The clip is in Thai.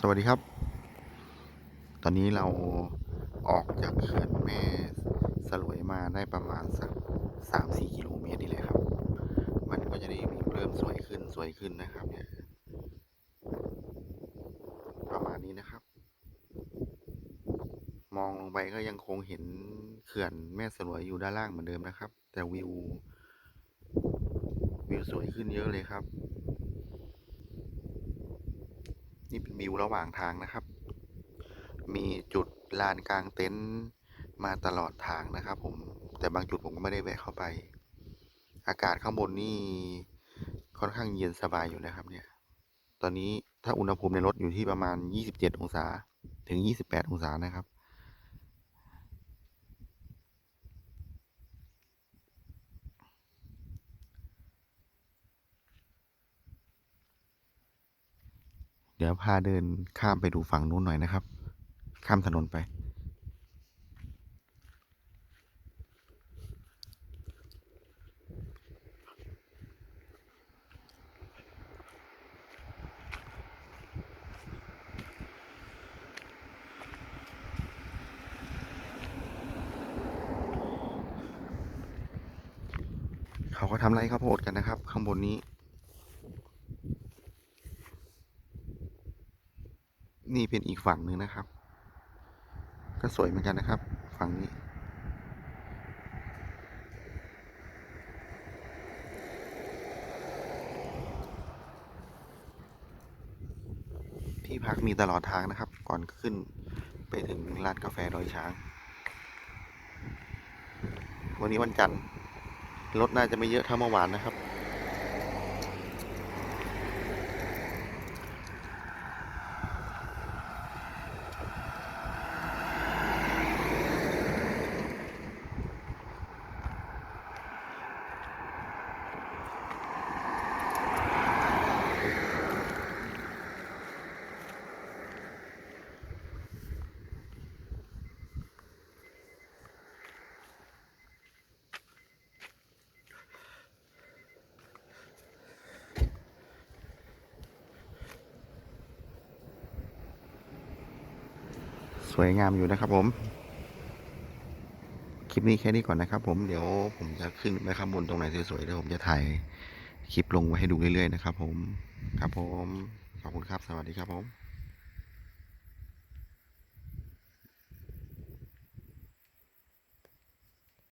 สวัสดีครับ ตอนนี้เราออกจากเขื่อนแม่สลวยมาได้ประมาณสักสามสี่กิโลเมตรนี่แหละครับ มันก็จะได้วิวเริ่มสวยขึ้นสวยขึ้นนะครับเนี่ยประมาณนี้นะครับ มองลงไปก็ยังคงเห็นเขื่อนแม่สลวยอยู่ด้านล่างเหมือนเดิมนะครับ แต่วิววิวสวยขึ้นเยอะเลยครับ นี่เป็นวิวระหว่างทางนะครับ มีจุดลานกลางเต็นท์มาตลอดทางนะครับผม แต่บางจุดผมก็ไม่ได้แวะเข้าไป อากาศข้างบนนี่ค่อนข้างเย็นสบายอยู่นะครับ เนี่ย ตอนนี้ถ้าอุณหภูมิในรถอยู่ที่ประมาณ 27 องศา ถึง 28 องศานะครับ เดี๋ยวพาเดินข้ามไปดูฝั่งนู้นหน่อยนะครับ ข้ามถนนไปเขาก็ทำไรข้าวโพดกันนะครับ ข้างบนนี้ นี่เป็นอีกฝั่งหนึ่งนะครับ ก็สวยเหมือนกันนะครับ ฝั่งนี้ ที่พักมีตลอดทางนะครับ ก่อนขึ้นไปถึงร้านกาแฟดอยช้าง วันนี้วันจันทร์รถน่าจะไม่เยอะเท่าเมื่อวานนะครับ สวยงามอยู่นะครับผม คลิปนี้แค่นี้ก่อนนะครับผม เดี๋ยวผมจะขึ้นไปข้างบนตรงไหนสวยๆเดี๋ยวผมจะถ่ายคลิปลงไว้ให้ดูเรื่อยๆนะครับผม ครับผม ขอบคุณครับ สวัสดีครับผม